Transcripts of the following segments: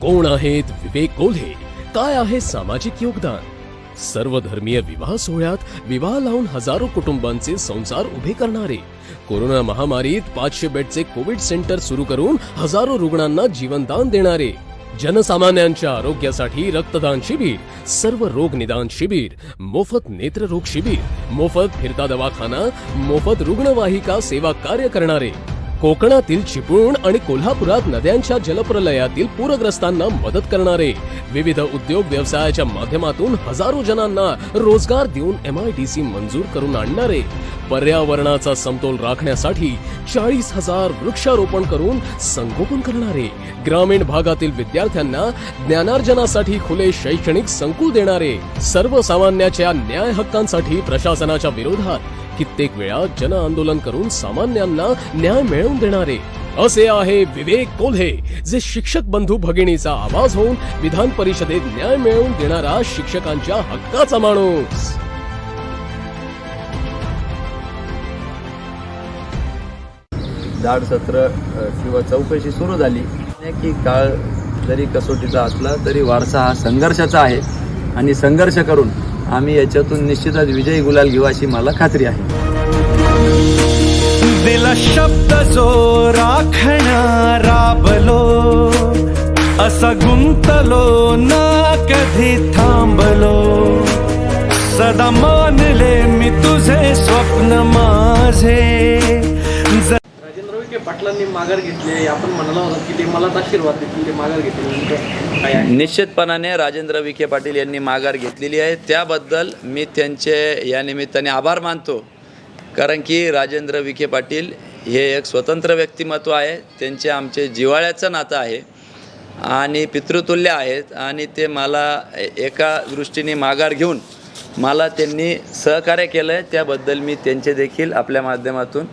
कोण आहेत विवेक कोल्हे काय आहे सामाजिक योगदान? सर्वधर्मीय विवाह सोहळ्यात विवाह लावून हजारो कुटुंबांचे संसार उभे करणारे. कोरोना महामारीत पाचशे बेडचे कोविड सेंटर सुरू करून हजारो रुग्णांना जीवनदान देणारे. जनसामान्यांच्या आरोग्यासाठी रक्तदान शिबिर सर्व रोग निदान शिबिर मोफत नेत्ररोग शिबिर मोफत फिरता दवाखाना मोफत रुग्णवाहिका सेवा कार्य करणारे. कोकणातील चिपळूण आणि कोल्हापुरात नद्यांच्या जलप्रलयातील पूरग्रस्तांना मदत करणारे. विविध उद्योग व्यवसायाच्या माध्यमातून हजारो जणांना रोजगार देऊन एम आय टी सी मंजूर करून आणणारे. पर्यावरणाचा समतोल राखण्यासाठी चाळीस हजार वृक्षारोपण करून संगोपन करणारे. ग्रामीण भागातील विद्यार्थ्यांना ज्ञानार्जनासाठी खुले शैक्षणिक संकुल देणारे. सर्वसामान्याच्या न्याय हक्कांसाठी प्रशासनाच्या विरोधात कित्येक वेळा जन आंदोलन करून सामान्यांना न्याय मिळवून देणारे. असे आहे विवेक कोल्हे जे शिक्षक बंधू भगिनीचा आवाज होऊन विधान परिषदेत न्याय मिळवून देणारा शिक्षकांच्या हक्काचा माणूस. दाड सत्र किंवा चौकशी सुरू झाली. की काळ जरी कसोटीचा असला तरी वारसा हा संघर्षाचा आहे. आणि संघर्ष करून आम्ही याच्यातून निश्चितच विजयी गुलाल घेऊ अशी मला खात्री आहे. दिला शब्द जो राखणा राबलो असा गुंतलो ना कधी थांबलो. सदा मानले मी तुझे स्वप्न माझे. पाटलांनी माघार घेतली आपण म्हणाला होता की ते मलाच आशीर्वाद देतील ते माघार घेतले काय आहे. निश्चितपणाने राजेंद्र विखे पाटील यांनी माघार घेतलेली आहे. त्याबद्दल मी त्यांचे या निमित्ताने आभार मानतो. कारण की राजेंद्र विखे पाटील हे एक स्वतंत्र व्यक्तिमत्व आहे. त्यांचे आमचे जिव्हाळ्याचं नातं आहे आणि पितृतुल्य आहेत आणि ते मला एका दृष्टीने माघार घेऊन मला त्यांनी सहकार्य केलं आहे त्याबद्दल मी त्यांचे देखील आपल्या माध्यमातून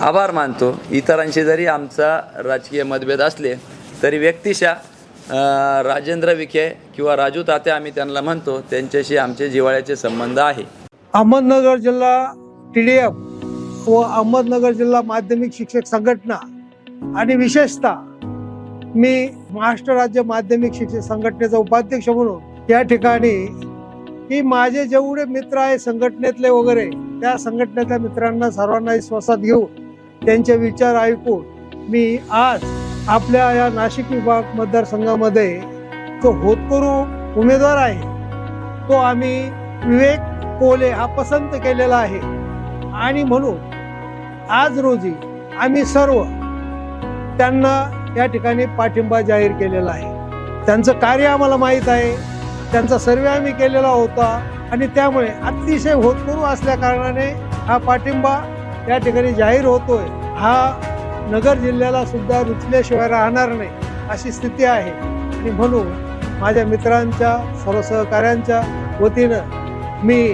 आभार मानतो. इतरांशी जरी आमचा राजकीय मतभेद असले तरी व्यक्तिशा राजेंद्र विखे किंवा राजू तात्या आम्ही त्यांना म्हणतो त्यांच्याशी आमचे जिव्हाळ्याचे संबंध आहे. अहमदनगर जिल्हा टी डी एफ व अहमदनगर जिल्हा माध्यमिक शिक्षक संघटना आणि विशेषतः मी महाराष्ट्र राज्य माध्यमिक शिक्षक संघटनेचा उपाध्यक्ष म्हणून या ठिकाणी की माझे जेवढे मित्र आहे संघटनेतले वगैरे त्या संघटनेतल्या मित्रांना सर्वांना विश्वासात घेऊन त्यांचे विचार ऐकून मी आज आपल्या या नाशिक विभाग मतदारसंघामध्ये जो होतकरू उमेदवार आहे तो आम्ही विवेक कोले हा पसंत केलेला आहे. आणि म्हणून आज रोजी आम्ही सर्व त्यांना या ठिकाणी पाठिंबा जाहीर केलेला आहे. त्यांचं कार्य आम्हाला माहीत आहे. त्यांचा सर्वे आम्ही केलेला होता. आणि त्यामुळे अतिशय होतकरू असल्या कारणाने हा पाठिंबा या ठिकाणी जाहीर होतोय. हा नगर जिल्ह्याला सुद्धा रुचल्याशिवाय राहणार नाही अशी स्थिती आहे. आणि म्हणून माझ्या मित्रांच्या सर्व सहकाऱ्यांच्या वतीनं मी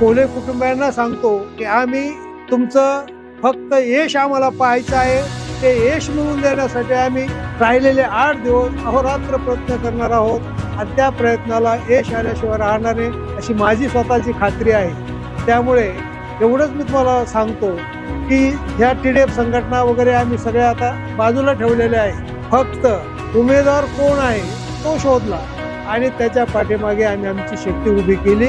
कोले कुटुंबियांना सांगतो की आम्ही तुमचं फक्त यश आम्हाला पाहायचं आहे. ते यश मिळवून देण्यासाठी आम्ही राहिलेले आठ दिवस अहोरात्र प्रयत्न करणार आहोत. आणि त्या प्रयत्नाला यश आल्याशिवाय राहणार नाही अशी माझी स्वतःची खात्री आहे. त्यामुळे एवढंच मी तुम्हाला सांगतो की ह्या टी डी एफ संघटना वगैरे आम्ही सगळ्या आता बाजूला ठेवलेल्या आहे. फक्त उमेदवार कोण आहे तो शोधला. आणि त्याच्या पाठीमागे आम्ही आमची शक्ती उभी केली.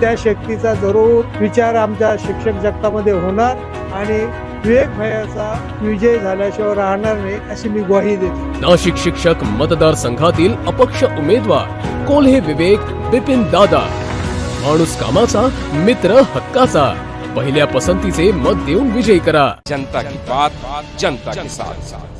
त्या शक्तीचा जरूर विचार आमच्या शिक्षक जगतामध्ये होणार आणि विवेक भयाचा विजय झाल्याशिवाय राहणार नाही अशी मी ग्वाही देते. नाशिक शिक्षक मतदारसंघातील अपक्ष उमेदवार कोल्हे विवेक बिपिन दादा. माणूस कामाचा मित्र हक्काचा. पहिल्या पसंतीचे मत देऊन विजयी करा. जनता की बात जनता के साथ.